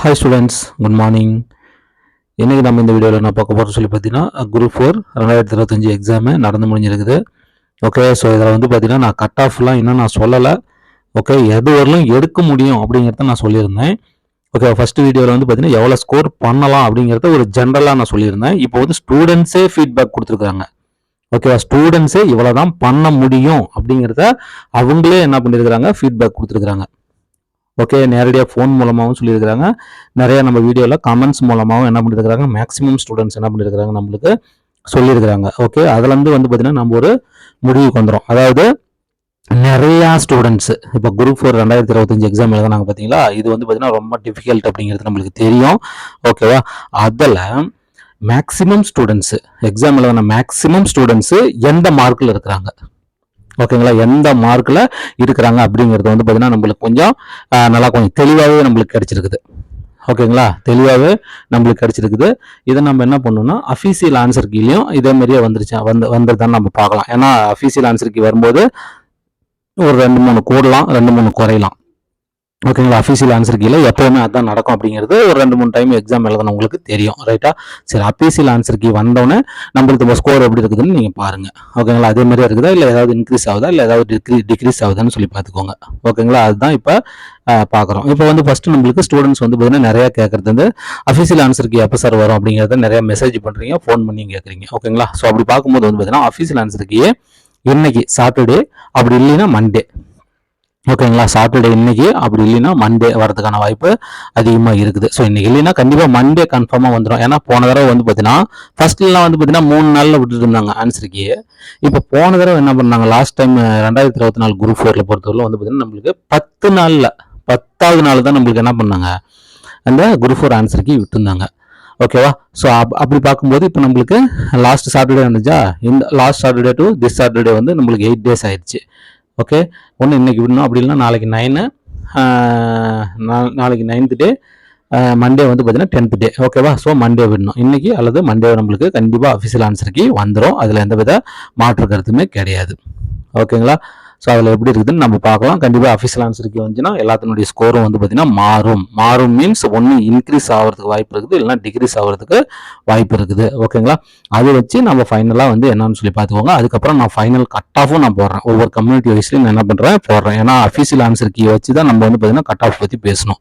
Hi students good morning இன்றைக்கி நம்ம இந்த வீடியோவில் நான் பார்க்க போகிறோம் சொல்லி பார்த்தீங்கன்னா குரூப் ஃபோர் ரெண்டாயிரத்தி இருபத்தஞ்சி எக்ஸாமு நடந்து முடிஞ்சிருக்குது. ஓகே ஸோ இதில் வந்து பார்த்தீங்கன்னா நான் கட் ஆஃப்லாம் இன்னும் நான் சொல்லலை. ஓகே எது வரலும் எடுக்க முடியும் அப்படிங்கிறத நான் சொல்லியிருந்தேன். ஓகே ஃபஸ்ட்டு வீடியோவில் வந்து பார்த்தீங்கன்னா எவ்வளோ ஸ்கோர் பண்ணலாம் அப்படிங்கிறத ஒரு ஜென்ரலாக நான் சொல்லியிருந்தேன். இப்போ வந்து ஸ்டூடெண்ட்ஸே ஃபீட்பேக் கொடுத்துருக்காங்க ஓகேவா ஸ்டூடெண்ட்ஸே இவ்வளோ தான் பண்ண முடியும் அப்படிங்கிறத அவங்களே என்ன பண்ணியிருக்கிறாங்க ஃபீட்பேக் கொடுத்துருக்குறாங்க. ஓகே நேரடியாக ஃபோன் மூலமாகவும் சொல்லியிருக்கிறாங்க. நிறையா நம்ம வீடியோவில் கமெண்ட்ஸ் மூலமாகவும் என்ன பண்ணியிருக்கிறாங்க மேக்ஸிமம் ஸ்டூடெண்ட்ஸ் என்ன பண்ணியிருக்கிறாங்க நம்மளுக்கு சொல்லியிருக்கிறாங்க ஓகே அதுலேருந்து வந்து பார்த்திங்கன்னா நம்ம ஒரு முடிவுக்கு வந்துடும் அதாவது நிறையா ஸ்டூடெண்ட்ஸு இப்போ குரூப் ஃபோர் ரெண்டாயிரத்தி இருபத்தஞ்சு எக்ஸாம் எழுதுனாங்க பார்த்தீங்களா இது வந்து பார்த்திங்கன்னா ரொம்ப டிஃபிகல்ட் அப்படிங்கிறது நம்மளுக்கு தெரியும். ஓகேவா அதில் மேக்ஸிமம் ஸ்டூடெண்ட்ஸு எக்ஸாம் எழுதின மேக்ஸிமம் ஸ்டூடெண்ட்ஸு எந்த மார்க்கில் இருக்கிறாங்க? ஓகேங்களா? எந்த மார்க்கில் இருக்கிறாங்க அப்படிங்கிறது வந்து பார்த்தீங்கன்னா நம்மளுக்கு கொஞ்சம் நல்லா கொஞ்சம் தெளிவாகவே நம்மளுக்கு கிடச்சிருக்குது. ஓகேங்களா? தெளிவாகவே நம்மளுக்கு கிடச்சிருக்குது. இதை நம்ம என்ன பண்ணணும்னா அஃபீஷியல் ஆன்சர் கீழேயும் இதே மாதிரியே வந்துருச்சு வந்து வந்துருதான்னு நம்ம பார்க்கலாம். ஏன்னா அஃபீஷியல் ஆன்சர் கீ வரும்போது ஒரு ரெண்டு மூணு கூடலாம் ரெண்டு மூணு குறையலாம். ஓகேங்களா அஃபீஷியல் ஆன்சர் கீழே எப்போவுமே அதான் நடக்கும் அப்படிங்கிறது ஒரு ரெண்டு மூணு டைம் எக்ஸாம் எழுதணும் தெரியும் ரைட்டா சரி அஃபீஷியல் ஆன்சர் கீ வந்தோடனே நம்மளுக்கு ஸ்கோர் எப்படி இருக்குதுன்னு நீங்கள் பாருங்கள் ஓகேங்களா அதே மாதிரியே இருக்குதா இல்லை ஏதாவது இன்க்ரீஸ் ஆகுதா? இல்லை ஏதாவது டிக்ரீ டிக்ரீஸ் ஆகுதான்னு சொல்லி பார்த்துக்கோங்க. ஓகேங்களா அதுதான் இப்போ பார்க்குறோம். இப்போ வந்து ஃபஸ்ட்டு நம்மளுக்கு ஸ்டூடெண்ட்ஸ் வந்து பார்த்தீங்கன்னா நிறையா கேட்குறது வந்து அஃபீஷியல் ஆன்சருக்கு எப்போ சார் வரும் அப்படிங்கிறத நிறைய மெசேஜ் பண்ணுறீங்க ஃபோன் பண்ணி கேட்குறீங்க ஓகேங்களா ஸோ அப்படி பார்க்கும்போது வந்து பார்த்தீங்கன்னா அஃபீஷியல் ஆன்சருக்கு இன்னைக்கு சாட்டர்டே அப்படி இல்லைன்னா மண்டே ஓகேங்களா? சாட்டர்டே இன்னைக்கு அப்படி இல்லைன்னா மண்டே வரதுக்கான வாய்ப்பு அதிகமாக இருக்குது. ஸோ இன்னைக்கு இல்லைன்னா கண்டிப்பாக மண்டே கன்ஃபார்மாக வந்துடும் ஏன்னா போன தடவை வந்து பார்த்தீங்கன்னா ஃபர்ஸ்ட்லாம் வந்து பார்த்தீங்கன்னா மூணு நாளில் விட்டுட்டு இருந்தாங்க ஆன்சருக்கு இப்போ போன தடவை என்ன பண்ணாங்க? லாஸ்ட் டைம் ரெண்டாயிரத்தி இருபத்தி நாலு குரூப் ஃபோரில் பொறுத்தவரை வந்து பார்த்தீங்கன்னா நம்மளுக்கு பத்து நாளில் பத்தாவது நாள் தான் நம்மளுக்கு என்ன பண்ணாங்க? அந்த குரூப் ஃபோர் ஆன்சருக்கு விட்டுருந்தாங்க. ஓகேவா ஸோ அப் அப்படி பார்க்கும்போது இப்போ நம்மளுக்கு லாஸ்ட் சாட்டர்டே வந்துச்சா இந்த last Saturday to this Saturday வந்து நம்மளுக்கு எயிட் டேஸ் ஆயிடுச்சு. ஓகே ஒன்று இன்னைக்கு விடணும். அப்படி இல்லைன்னா நாளைக்கு நைனு நாளைக்கு நைன்த்து டே மண்டே வந்து பார்த்தீங்கன்னா டென்த் டே ஓகேவா ஸோ மண்டே விடணும். இன்றைக்கி அல்லது மண்டே நம்மளுக்கு கண்டிப்பாக அஃபிஷியல் ஆன்சருக்கு வந்துடும் அதில் எந்த வித மாற்று கருத்துமே கிடையாது. ஓகேங்களா ஸோ அதில் எப்படி இருக்குதுன்னு நம்ம பார்க்கலாம். கண்டிப்பாக அஃபிஷியல் ஆன்சருக்கு வந்துச்சுன்னா எல்லாத்தினுடைய ஸ்கோரும் வந்து பார்த்தீங்கன்னா மாறும். மாறும் மீன்ஸ் ஒன்று இன்க்ரீஸ் ஆகிறதுக்கு வாய்ப்பு இருக்குது இல்லைன்னா டிக்ரீஸ் ஆகிறதுக்கு வாய்ப்பு இருக்குது. ஓகேங்களா அதை வச்சு நம்ம ஃபைனலாக வந்து என்னன்னு சொல்லி பார்த்துக்கோங்க. அதுக்கப்புறம் நான் ஃபைனல் கட் ஆஃபும் நான் போடுறேன். ஒவ்வொரு கம்யூனிட்டி வைஸ்லையும் நான் என்ன பண்ணுறேன் போடுறேன். ஏன்னா அஃபீஷியல் ஆன்சர் கீ வச்சு தான் நம்ம வந்து பார்த்தீங்கன்னா கட் ஆஃப் பற்றி பேசணும்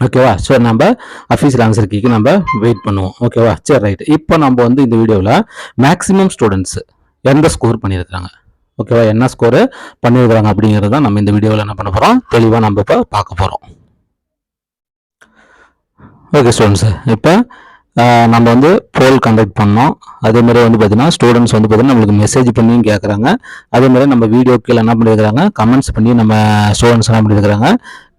ஓகேவா ஸோ நம்ம அஃபீஷியல் ஆன்சர் கீக்கு நம்ம வெயிட் பண்ணுவோம். ஓகேவா சரி ரைட் இப்போ நம்ம வந்து இந்த வீடியோவில் மேக்ஸிமம் ஸ்டூடெண்ட்ஸ் எந்த ஸ்கோர் பண்ணியிருக்கிறாங்க? ஓகேவா? என்ன ஸ்கோரு பண்ணியிருக்கிறாங்க அப்படிங்கிறது தான் நம்ம இந்த வீடியோவில் என்ன பண்ண போகிறோம் தெளிவாக நம்ம இப்போ பார்க்க போகிறோம் ஓகே ஸ்டூடெண்ட்ஸு இப்போ நம்ம வந்து போல் கண்டக்ட் பண்ணோம். அதே மாதிரி வந்து பார்த்தீங்கன்னா ஸ்டூடெண்ட்ஸ் வந்து பார்த்தீங்கன்னா நம்மளுக்கு மெசேஜ் பண்ணியும் கேட்குறாங்க அதே மாதிரி நம்ம வீடியோ கீழே என்ன பண்ணியிருக்கிறாங்க கமெண்ட்ஸ் பண்ணி நம்ம ஸ்டூடெண்ட்ஸ் என்ன பண்ணியிருக்கிறாங்க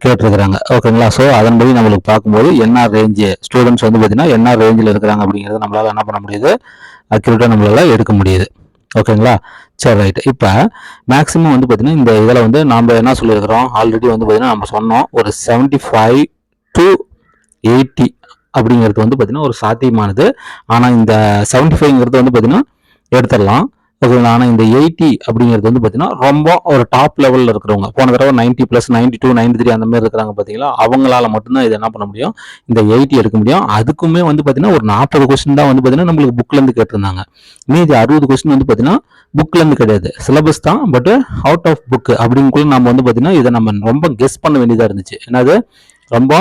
கேட்டிருக்கிறாங்க. ஓகேங்களா ஸோ அதன்படி நம்மளுக்கு பார்க்கும்போது என்ன ரேஞ்சு ஸ்டூடெண்ட்ஸ் வந்து பார்த்தீங்கன்னா என்ன ரேஞ்சில் இருக்கிறாங்க அப்படிங்கிறத நம்மளால் என்ன பண்ண முடியுது? அக்யூரேட்டாக நம்மளால் எடுக்க முடியுது. ஓகேங்களா? சரி ரைட் இப்போ மேக்ஸிமம் வந்து பார்த்தீங்கன்னா இந்த இதில் வந்து நாம் என்ன சொல்லியிருக்கிறோம் ஆல்ரெடி வந்து பார்த்தீங்கன்னா நம்ம சொன்னோம் ஒரு செவன்ட்டி ஃபைவ் டு எயிட்டி அப்படிங்கிறது வந்து பார்த்தீங்கன்னா ஒரு சாத்தியமானது. ஆனால் இந்த செவன்ட்டி ஃபைவ்ங்கிறது வந்து பார்த்தீங்கன்னா எடுத்துடலாம். ஓகேங்களா? ஆனால் இந்த எயிட்டி அப்படிங்கிறது வந்து பார்த்தீங்கன்னா ரொம்ப ஒரு டாப் லெவலில் இருக்கிறவங்க. போன தடவை ninety plus ninety two ninety three அந்த மாதிரி இருக்கிறாங்க பார்த்தீங்களா அவங்களால மட்டும்தான் இது என்ன பண்ண முடியும்? இந்த எயிட்டி எடுக்க முடியும். அதுக்குமே வந்து பார்த்தீங்கன்னா ஒரு நாற்பது கொஸ்டின் தான் வந்து பார்த்தீங்கன்னா நம்மளுக்கு புக்லேருந்து கேட்டிருந்தாங்க. மீதி அறுபது கொஸ்டின் வந்து பார்த்தீங்கன்னா புக்லேருந்து கிடையாது. சிலபஸ் தான் பட் அவுட் ஆஃப் புக் அப்படிங்குள்ள நம்ம வந்து பார்த்தீங்கன்னா இதை நம்ம ரொம்ப கெஸ் பண்ண வேண்டியதாக இருந்துச்சு. என்னது? ரொம்ப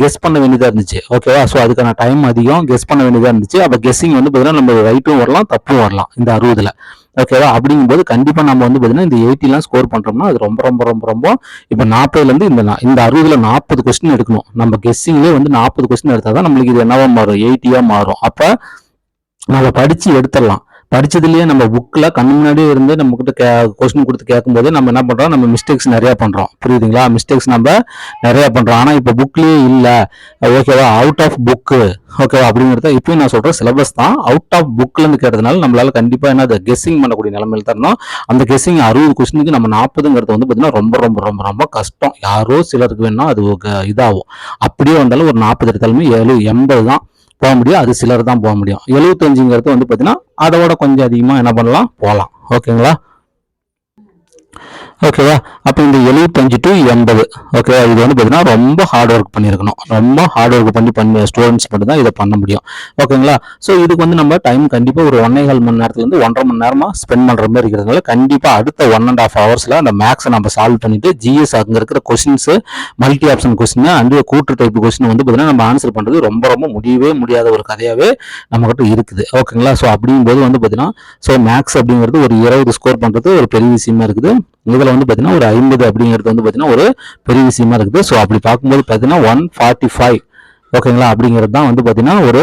கெஸ் பண்ண வேண்டியதாக இருந்துச்சு. ஓகேவா ஸோ அதுக்கான டைம் அதிகம் கெஸ் பண்ண வேண்டியதாக இருந்துச்சு. அப்போ கெஸ்ஸிங் வந்து பார்த்தீங்கன்னா நம்ம ரைட்டும் வரலாம் தப்பும் வரலாம் இந்த அறுபதில். ஓகேவா அப்படிங்கும்போது கண்டிப்பாக நம்ம வந்து பார்த்தீங்கன்னா இந்த எயிட்டிலாம் ஸ்கோர் பண்ணுறோம்னா அது ரொம்ப ரொம்ப ரொம்ப ரொம்ப இப்போ நாற்பதுலேருந்து இந்த இந்த அறுபதுல நாற்பது கொஸ்டின் எடுக்கணும். நம்ம கெஸ்ஸிங்லேயே வந்து நாற்பது கொஸ்டின் எடுத்தால் தான் நம்மளுக்கு இது என்னவா மாறும்? எயிட்டியாக மாறும். அப்போ நம்ம படித்து எடுத்துடலாம். படிச்சதுலயே நம்ம புக்ல கண்ணு முன்னாடியே இருந்து நம்ம கிட்ட கே கொஸ்டின் கொடுத்து கேட்கும்போது நம்ம என்ன பண்றோம்? நம்ம மிஸ்டேக்ஸ் நிறைய பண்றோம். புரியுதுங்களா? மிஸ்டேக்ஸ் நம்ம நிறைய பண்றோம். ஆனா இப்போ புக்லயே இல்ல. ஓகேவா அவுட் ஆஃப் புக்கு ஓகேவா அப்படிங்கிறத இப்பயும் நான் சொல்றேன். சிலபஸ் தான் அவுட் ஆஃப் புக்ல இருந்து கேட்டதுனால நம்மளால கண்டிப்பா என்ன கெஸ்ஸிங் பண்ணக்கூடிய நிலைமையில தரணும் அந்த கெஸ்ஸிங் அறுபது கொஸ்டினுக்கு நம்ம நாற்பதுங்கிறது வந்து பார்த்தீங்கன்னா ரொம்ப ரொம்ப ரொம்ப ரொம்ப கஷ்டம். யாரோ சிலருக்கு வேணா அது இதாகும். அப்படியே வந்தாலும் ஒரு நாற்பது எடுத்தாலுமே ஏழு எண்பது தான். போக முடியும். அது சிலர் தான் போக முடியும். எழுபத்தஞ்சுங்கிறது வந்து பார்த்தீங்கன்னா அதோட கொஞ்சம் அதிகமாக என்ன பண்ணலாம்? போகலாம். ஓகேங்களா? ஓகேவா அப்போ இந்த எழுபத்தஞ்சு டு எண்பது. ஓகேவா இது வந்து பார்த்தீங்கன்னா ரொம்ப ஹார்ட் ஒர்க் பண்ணியிருக்கணும் ரொம்ப ஹார்ட் ஒர்க் பண்ணி பண்ணி ஸ்டூடெண்ட்ஸ் மட்டும் தான் இதை பண்ண முடியும். ஓகேங்களா ஸோ இதுக்கு வந்து நம்ம டைம் கண்டிப்பாக ஒரு ஒன்றே கால் மணி நேரத்துலேருந்து ஒன்றரை மணி நேரமாக ஸ்பெண்ட் பண்ணுற மாதிரி இருக்கிறதுனால கண்டிப்பாக அடுத்த ஒன் அண்ட் ஆஃப் ஹவர்ஸில் அந்த மேக்ஸை நம்ம சால்வ் பண்ணிவிட்டு ஜிஎஸ் அங்கே இருக்கிற questions multi option question and கூட்டு டைப் கொஸ்டின் வந்து பார்த்தீங்கன்னா நம்ம ஆன்சர் பண்ணுறது ரொம்ப ரொம்ப முடியவே முடியாத ஒரு கதையாகவே நம்மகிட்ட இருக்குது. ஓகேங்களா ஸோ அப்படிங்கும்போது வந்து பார்த்தீங்கன்னா ஸோ மேக்ஸ் அப்படிங்கிறது ஒரு இருபது ஸ்கோர் பண்ணுறது ஒரு பெரிய விஷயமா இருக்குது. இதில் வந்து பார்த்தீங்கன்னா ஒரு ஐம்பது அப்படிங்கிறது வந்து பார்த்தீங்கன்னா ஒரு பெரிய விஷயமா இருக்குது. ஸோ அப்படி பார்க்கும்போது பார்த்தீங்கன்னா ஒன் ஃபார்ட்டி ஃபைவ் ஓகேங்களா அப்படிங்கிறது தான் வந்து பார்த்தீங்கன்னா ஒரு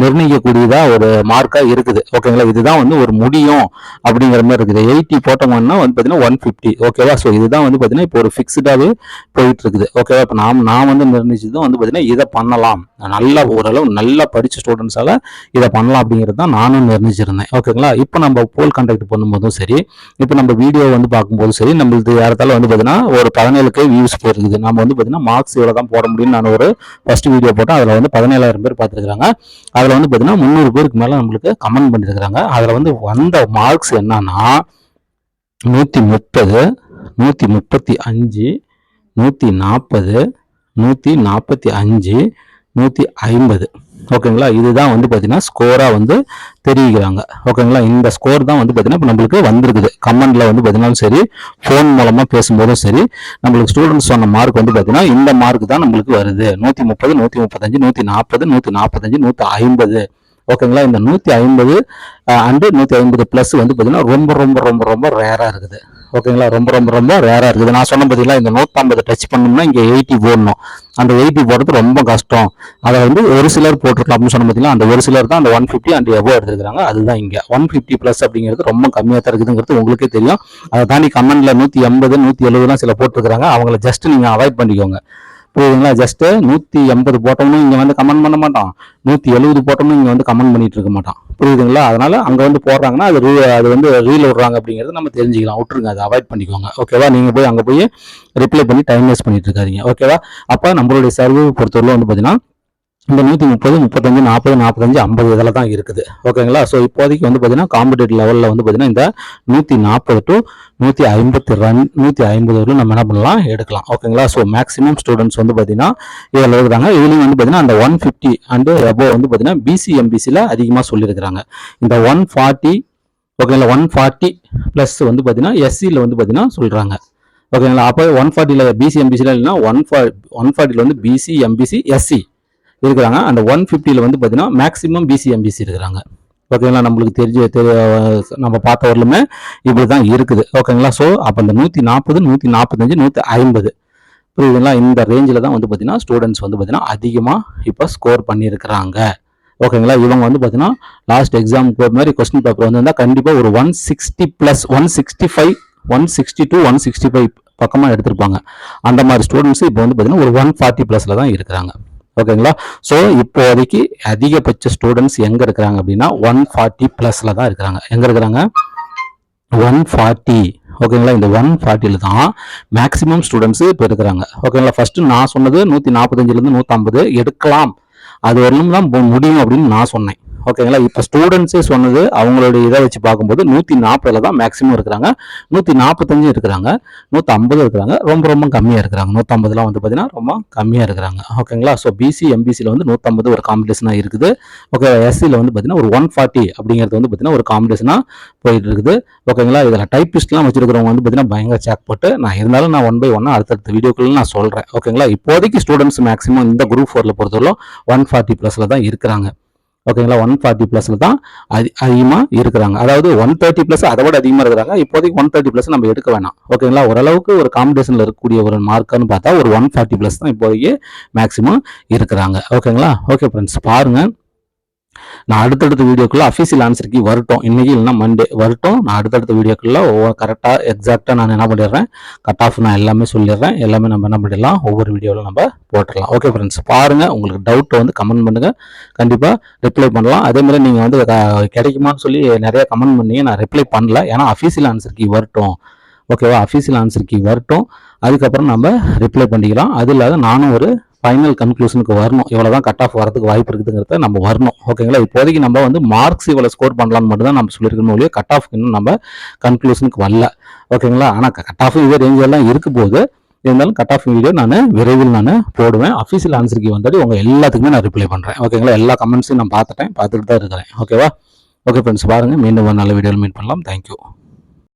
நிர்ணயிக்கக்கூடியதா ஒரு மார்க்காக இருக்குது. ஓகேங்களா இதுதான் வந்து ஒரு முடியும் அப்படிங்கிற மாதிரி இருக்குது. எயிட்டி போட்டோம்னா வந்து பார்த்தீங்கன்னா ஒன் ஃபிஃப்டி ஓகேவா ஸோ இதுதான் வந்து பார்த்தீங்கன்னா இப்போ ஒரு ஃபிக்ஸ்டாகவே போயிட்டு இருக்குது ஓகேவா இப்போ நாம் நான் வந்து நிர்ணயிச்சதும் வந்து பார்த்தீங்கன்னா இதை பண்ணலாம். நல்லா ஓரளவு நல்லா படித்த ஸ்டூடெண்ட்ஸால் இதை பண்ணலாம் அப்படிங்கிறது தான் நானும் நிர்ணயிச்சிருந்தேன். ஓகேங்களா இப்போ நம்ம போல் கண்டக்ட் பண்ணும்போதும் சரி இப்போ நம்ம வீடியோ வந்து பார்க்கும்போதும் சரி நம்மளுக்கு யாரத்தாலும் வந்து பார்த்தீங்கன்னா ஒரு பதினேழுக்கு வியூஸ் போயிருக்குது. நம்ம வந்து பார்த்தீங்கன்னா மார்க்ஸ் இவ்வளோ தான் போட முடியும்னு நான் ஒரு ஃபஸ்ட் வீடியோ போட்டேன். அதில் வந்து பதினேழாயிரம் பேர் பார்த்துருக்காங்க அதில் வந்து பார்த்தீங்கன்னா முந்நூறு பேருக்கு மேலே நம்மளுக்கு கமெண்ட் பண்ணியிருக்கிறாங்க அதில் வந்து வந்த மார்க்ஸ் என்னன்னா நூற்றி முப்பது நூற்றி முப்பத்தி அஞ்சு நூற்றி நாற்பது நூற்றி நாற்பத்தி அஞ்சு நூற்றி ஐம்பது. ஓகேங்களா? இதுதான் வந்து பார்த்தீங்கன்னா ஸ்கோராக வந்து தெரிவிக்கிறாங்க. ஓகேங்களா? இந்த ஸ்கோர் தான் வந்து பார்த்தீங்கன்னா இப்போ நம்மளுக்கு வந்திருக்குது. கமெண்டில் வந்து பார்த்தீங்கன்னாலும் சரி ஃபோன் மூலமாக பேசும்போதும் சரி நம்மளுக்கு ஸ்டூடெண்ட்ஸ் சொன்ன மார்க் வந்து பார்த்தீங்கன்னா இந்த மார்க் தான் நம்மளுக்கு வருது. நூற்றி முப்பது நூற்றி முப்பத்தஞ்சு நூற்றி நாற்பது நூற்றி நாற்பத்தஞ்சு நூற்றி ஐம்பது ஓகேங்களா? இந்த நூற்றி ஐம்பது அண்டு நூற்றி ஐம்பது ப்ளஸ் வந்து பார்த்தீங்கன்னா ரொம்ப ரொம்ப ரொம்ப ரொம்ப ரேராக இருக்குது. ஓகேங்களா? ரொம்ப ரொம்ப ரொம்ப ரேராக இருக்குது. நான் சொன்ன பார்த்தீங்களா இந்த நூற்றம்பது டச் பண்ணோம்னா இங்கே எயிட்டி போடணும். அந்த எயிட்டி போடுறது ரொம்ப கஷ்டம். அதை வந்து ஒரு சிலர் போட்டிருக்கலாம் அப்படின்னு சொன்ன பார்த்தீங்கன்னா அந்த ஒரு சிலர் தான் அந்த ஒன் ஃபிஃப்டி அண்ட் எவ்வளோ எடுத்துருக்காங்க அதுதான் இங்கே. ஒன் ஃபிஃப்டி ப்ளஸ் அப்படிங்கிறது ரொம்ப கம்மியாக தான் இருக்குதுங்கிறது உங்களுக்கே தெரியும். அதை தாண்டி கமெண்டில் நூற்றி எண்பது நூற்றி எழுபதுலாம் சில போட்டிருக்கிறாங்க. அவங்கள ஜஸ்ட் நீங்கள் அவாய்ட் பண்ணிக்கோங்க. புரியுதுங்களா ஜஸ்ட் நூற்றி எண்பது போட்டோம்னு இங்கே வந்து கமெண்ட் பண்ண மாட்டான். நூற்றி எழுபது போட்டோம்னு இங்கே வந்து கமெண்ட் பண்ணிட்டு இருக்க மாட்டான். புரியுதுங்களா? அதனால அங்கே வந்து போடுறாங்கன்னா அது ரீ அது வந்து ரீல் விடுறாங்க அப்படிங்கிறத நம்ம தெரிஞ்சுக்கலாம். விட்டுருங்க அதை அவாய்ட் பண்ணிக்கோங்க. ஓகேவா நீங்கள் போய் அங்கே போய் ரிப்ளை பண்ணி டைம் வேஸ்ட் பண்ணிட்டு இருக்காதிங்க. ஓகேவா அப்போ நம்மளுடைய சர்வே பொறுத்தவரை வந்து பார்த்தீங்கன்னா இந்த நூற்றி முப்பது முப்பத்தஞ்சு நாற்பது நாற்பத்தஞ்சு ஐம்பது இதில் தான் இருக்குது. ஓகேங்களா? ஸோ இப்போதைக்கு வந்து பார்த்தீங்கன்னா காம்படிட்டிவ் லெவலில் வந்து பார்த்தீங்கன்னா இந்த நூற்றி நாற்பது டு நூற்றி ஐம்பத்தி ரன் நூற்றி ஐம்பது வரையும் நம்ம என்ன பண்ணலாம்? எடுக்கலாம். ஓகேங்களா? ஸோ மேக்ஸிமம் ஸ்டூடெண்ட்ஸ் வந்து பார்த்தீங்கன்னா இதில் இருக்கிறாங்க இதுலேயும் வந்து பார்த்தீங்கன்னா அந்த ஒன் ஃபிஃப்டி அண்டு அபோவ் வந்து பார்த்தீங்கன்னா பிசிஎம்பிசியில் அதிகமாக சொல்லியிருக்கிறாங்க. இந்த ஒன் ஃபார்ட்டி ஓகேங்களா? ஒன் ஃபார்ட்டி ப்ளஸ் வந்து பார்த்தீங்கன்னா எஸ்சியில் வந்து பார்த்தீங்கன்னா சொல்கிறாங்க ஓகேங்களா? அப்போ ஒன் ஃபார்ட்டியில் பிசிஎம்பிசியில் இல்லைன்னா ஒன் ஃபா ஒன் ஃபார்ட்டியில் வந்து பிசி எம்பிசி எஸ்சி இருக்கிறாங்க. அந்த ஒன் ஃபிஃப்டியில் வந்து பார்த்தீங்கன்னா மேக்ஸிமம் பிசிஎம்பிசி இருக்கிறாங்க. ஓகேங்களா நம்மளுக்கு தெரிஞ்ச தெரிய நம்ம பார்த்த வரலுமே இப்படி தான் இருக்குது ஓகேங்களா ஸோ அப்போ அந்த நூற்றி நாற்பது நூற்றி நாற்பத்தஞ்சு நூற்றி ஐம்பது. புரியுதுங்களா? இந்த ரேஞ்சில் தான் வந்து பார்த்தீங்கன்னா ஸ்டூடெண்ட்ஸ் வந்து பார்த்தீங்கன்னா அதிகமாக இப்போ ஸ்கோர் பண்ணியிருக்கிறாங்க. ஓகேங்களா இவங்க வந்து பார்த்தீங்கன்னா லாஸ்ட் எக்ஸாமுக்கு மாதிரி கொஸ்டின் பேப்பர் வந்து கண்டிப்பாக ஒரு one sixty plus one sixty five one sixty two one sixty five பக்கமாக எடுத்திருப்பாங்க. அந்த மாதிரி ஸ்டூடெண்ட்ஸ் இப்போ வந்து பார்த்தீங்கன்னா ஒரு ஒன் ஃபார்ட்டி ப்ளஸில் தான் இருக்கிறாங்க. ஓகேங்களா? ஸோ இப்போதைக்கு அதிகபட்ச ஸ்டூடெண்ட்ஸ் எங்கே இருக்கிறாங்க அப்படின்னா ஒன் ஃபார்ட்டி ப்ளஸில் தான் இருக்கிறாங்க. எங்கே இருக்கிறாங்க? ஒன் ஃபார்ட்டி ஓகேங்களா? இந்த ஒன் ஃபார்ட்டியில் தான் மேக்ஸிமம் ஸ்டூடெண்ட்ஸு இப்போ இருக்கிறாங்க. ஓகேங்களா? ஃபஸ்ட்டு நான் சொன்னது நூற்றி நாற்பத்தஞ்சிலேருந்து நூற்றம்பது எடுக்கலாம். அது வரலும் தான் போ- முடியும் அப்படின்னு நான் சொன்னேன். ஓகேங்களா? இப்போ ஸ்டூடெண்ட்ஸே சொன்னது அவங்களுடைய இதை வச்சு பார்க்கும்போது நூற்றி நாற்பதுல தான் மேக்ஸிமம் இருக்கிறாங்க. நூற்றி நாற்பத்தஞ்சு இருக்கிறாங்க. நூற்றி ஐம்பது இருக்கிறாங்க. ரொம்ப ரொம்ப கம்மியாக இருக்கிறாங்க. நூற்றம்பதுலாம் வந்து பார்த்தீங்கன்னா ரொம்ப கம்மியாக இருக்கிறாங்க. ஓகேங்களா? ஸோ பிசி எம்பிசியில் வந்து நூற்றம்பது ஒரு காம்படிஷனாக இருக்குது. ஓகே எஸ்சியில் வந்து பார்த்தீங்கன்னா ஒரு ஒன் ஃபார்ட்டி அப்படிங்கிறது வந்து பார்த்தீங்கன்னா ஒரு காம்படிஷனாக போயிட்டு இருக்குது. ஓகேங்களா? இதில் டைப்பிஸ்ட்லாம் வச்சிருக்கிறவங்க வந்து பார்த்தீங்கன்னா பயங்கர சேக் போட்டு நான் இருந்தாலும் நான் ஒன் பை ஒன்னாக அடுத்தடுத்த வீடியோக்குள்ள நான் சொல்கிறேன் ஓகேங்களா? இப்போதைக்கு ஸ்டூடெண்ட்ஸ் மேக்ஸிமம் இந்த குரூப் ஃபோரில் பொறுத்தவரை ஒன் ஃபார்ட்டி ப்ளஸில் தான் இருக்கிறாங்க. ஓகேங்களா? ஒன் ஃபார்ட்டி ப்ளஸில் தான் அதி அதிகமாக இருக்கிறாங்க. அதாவது ஒன் தேர்ட்டி ப்ளஸ் அதை விட அதிகமாக இருக்கிறாங்க. இப்போதைக்கு ஒன் தேர்ட்டி ப்ளஸ் நம்ம எடுக்க வேணாம். ஓகேங்களா? ஓரளவுக்கு ஒரு காம்படிஷனில் இருக்கக்கூடிய ஒரு மார்க்குன்னு பார்த்தா ஒரு ஒன் ஃபார்ட்டி ப்ளஸ் தான் இப்போதைக்கு மேக்ஸிமம் இருக்கிறாங்க. ஓகேங்களா? ஓகே ஃப்ரெண்ட்ஸ் பாருங்கள் நான் அடுத்தடுத்த வீடியோக்குள்ள அஃபீஷியல் ஆன்சருக்கு வரட்டும். இன்னைக்கு இல்லைன்னா மண்டே வரட்டும். நான் அடுத்தடுத்த வீடியோக்குள்ள ஒவ்வொரு கரெக்டாக எக்ஸாக்டாக நான் என்ன பண்ணிடுறேன்? கட் ஆஃப் நான் எல்லாமே சொல்லிடுறேன். எல்லாமே நம்ம என்ன பண்ணிடலாம்? ஒவ்வொரு வீடியோவில் நம்ம போட்டுடலாம். ஓகே ஃப்ரெண்ட்ஸ் பாருங்கள் உங்களுக்கு டவுட்டை வந்து கமெண்ட் பண்ணுங்கள் கண்டிப்பாக ரிப்ளை பண்ணலாம். அதே மாதிரி நீங்கள் வந்து க- கிடைக்குமான்னு சொல்லி நிறைய கமெண்ட் பண்ணி நான் ரிப்ளை பண்ணல. ஏன்னா அஃபீஷியல் ஆன்சருக்கு வரட்டும். ஓகேவா அஃபீஷியல் ஆன்சருக்கு வரட்டும். அதுக்கப்புறம் நம்ம ரிப்ளை பண்ணிக்கலாம். அது இல்லாத நானும் ஒரு ஃபைனல் கன்க்ளூஷனுக்கு வரணும். இவ்வளோ தான் கட் ஆஃப் வரதுக்கு வாய்ப்பு இருக்குதுங்கிறத நம்ம வரணும். ஓகேங்களா இப்போதைக்கு நம்ம வந்து மார்க்ஸ் இவ்வளோ ஸ்கோர் பண்ணலாம்னு மட்டும் தான் நம்ம சொல்லியிருக்கணும் ஒழிய கட் ஆஃப் இன்னும் நம்ம கன்க்ளூஷனுக்கு வரல. ஓகேங்களா ஆனால் கட் ஆஃப் இதே ரேஞ்ச் எல்லாம் இருக்கு போது இருந்தாலும் கட் ஆஃப் வீடியோ நான் விரைவில் நான் போடுவேன். அஃபீஷியல் ஆன்சருக்கு வந்துட்டு உங்கள் எல்லாத்துக்குமே நான் ரிப்ளை பண்ணுறேன் ஓகேங்களா எல்லா கமெண்ட்ஸையும் நான் பார்த்துட்டேன் பார்த்துட்டு தான் இருக்கிறேன் ஓகேவா ஓகே ஃப்ரெண்ட்ஸ் பாருங்கள் மீண்டும் ஒரு நல்ல வீடியோவில் மீட் பண்ணலாம். தேங்க்யூ